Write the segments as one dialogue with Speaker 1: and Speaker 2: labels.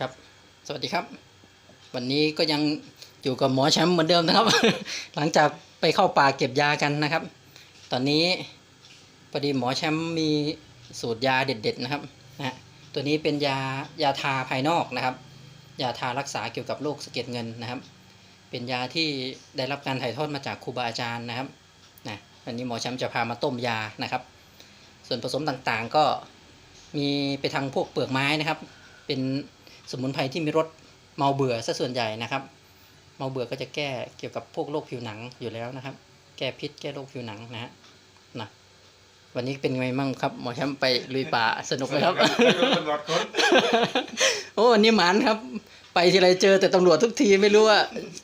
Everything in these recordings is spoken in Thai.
Speaker 1: ครับ สวัสดีครับ วันนี้ก็ยังอยู่กับหมอแชมป์เหมือนเดิมนะครับ หลังจากไปเข้าป่าเก็บยากันนะครับ ตอนนี้พอดีหมอแชมป์มีสูตรยาเด็ด ๆ นะครับนะตัวนี้เป็นยายาทาภายนอกนะครับ ยาทารักษาเกี่ยวกับโรคสะเก็ดเงินนะครับ เป็นยาที่ได้รับการถ่ายทอดมาจากครูบาอาจารย์นะครับนะวันนี้หมอแชมป์จะพามาต้มยานะครับ ส่วนผสมต่างๆก็มีไปทางพวกเปลือกไม้นะครับ เป็น สมุนไพรที่มีรสเมาเบื่อซะส่วนใหญ่นะครับ เมาเบื่อก็จะแก้เกี่ยวกับพวกโรคผิวหนังอยู่แล้วนะครับ แก้พิษแก้โรคผิวหนังนะฮะนะวันนี้เป็นไงมั่งครับ หมอแชมป์ไปลุยป่าสนุกไหมครับ
Speaker 2: ตำรวจค้น
Speaker 1: โอ้วันนี้หมานครับ ไปทีไรเจอแต่ตำรวจทุกทีไม่รู้ว่า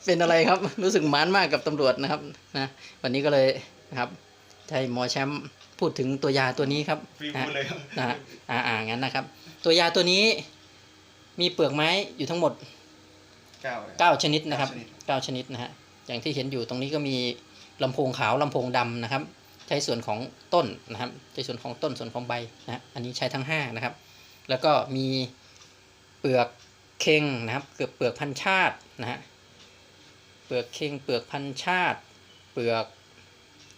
Speaker 1: เป็นอะไรครับ รู้สึกหมานมากกับตำรวจนะครับนะวันนี้ก็เลยนะครับให้หมอแชมป์พูดถึงตัวยาตัวนี้ครับ
Speaker 2: ฟรี
Speaker 1: นะ
Speaker 2: พูดเลยครับ
Speaker 1: นะฮะอ่าอ่างั้นนะครับ ตัวยาตัวนี้ มีเปลือกไม้อยู่ทั้งหมด
Speaker 2: เก้าเลย
Speaker 1: 9 ชนิดนะครับ
Speaker 2: เก้าชนิด
Speaker 1: 9ชนิดนะฮะ อย่างที่เห็นอยู่ตรงนี้ก็มีลำโพงขาวลำโพงดำนะครับ ใช้ส่วนของต้นนะครับ ใช้ส่วนของต้นส่วนของใบนะฮะอันนี้ใช้ทั้ง 5 นะครับ แล้วก็มีเปลือกเค็งนะครับเปลือกเปลือกพันชาตินะฮะ เปลือกเค็งเปลือกพันชาติ เปลือก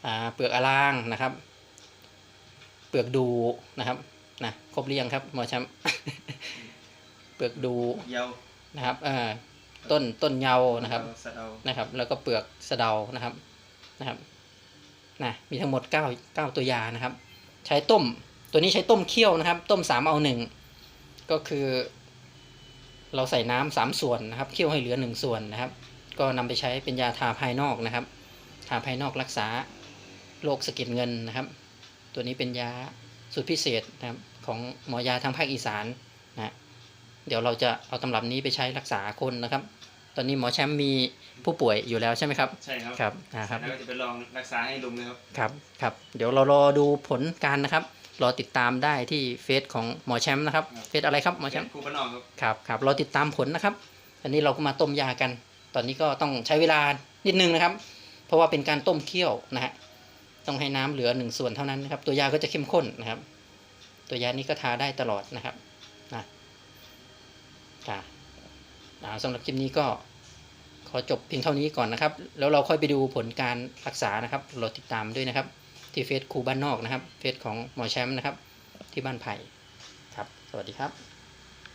Speaker 1: อ่าเปลือกอลางนะครับ เปลือกดูนะครับนะครบหรือยังครับหมอแชมป์ เปลือกดู
Speaker 2: เยาว
Speaker 1: นะครับเอ่อต้นต้นเยานะครับ
Speaker 2: สะเดา
Speaker 1: นะครับ แล้วก็เปลือกสะเดานะครับนะครับนะมีทั้งหมด9 9ตัวยานะครับ ใช้ต้มตัวนี้ใช้ต้มเคี่ยวนะครับ ต้มสามเอาหนึ่งก็คือ เราใส่น้ำสามส่วนนะครับเคี่ยวให้เหลือหนึ่งส่วนนะครับ ก็นำไปใช้เป็นยาทาภายนอกนะครับ ทาภายนอกรักษาโรคสะเก็ดเงินนะครับ ตัวนี้เป็นยาสูตรพิเศษนะครับของหมอยาทางภาคอีสานนะฮะ เดี๋ยวเราจะเอาตำรับนี้ไปใช้รักษาคนนะครับ ตอนนี้หมอแชมป์มีผู้ป่วยอยู่แล้วใช่ไหมครับ
Speaker 2: ใช่ครับ
Speaker 1: ครับนะครับ
Speaker 2: แล้วก็จะไปลองรักษาให้ลุงเลยครับ
Speaker 1: ครับครับ เดี๋ยวเรารอดูผลการนะครับ รอติดตามได้ที่เฟซของหมอแชมป์นะครับ เฟซอะไรครับหมอแชมป์
Speaker 2: ครูพนองครับ
Speaker 1: ครับครับรอติดตามผลนะครับ อันนี้เราก็มาต้มยากัน ตอนนี้ก็ต้องใช้เวลานิดนึงนะครับ เพราะว่าเป็นการต้มเคี่ยวนะฮะ ต้องให้น้ำเหลือหนึ่งส่วนเท่านั้นนะครับ ตัวยาก็จะเข้มข้นนะครับ ตัวยานี้ก็ทาได้ตลอดนะครับนะ ค่ะสำหรับคลิปนี้ก็ขอจบเพียงเท่านี้ก่อนนะครับ แล้วเราค่อยไปดูผลการรักษานะครับรอติดตามด้วยนะครับ ที่เฟซครูบ้านนอกนะครับ เฟซของหมอแชมป์นะครับ ที่บ้านไผ่ครับ สวัสดีครับ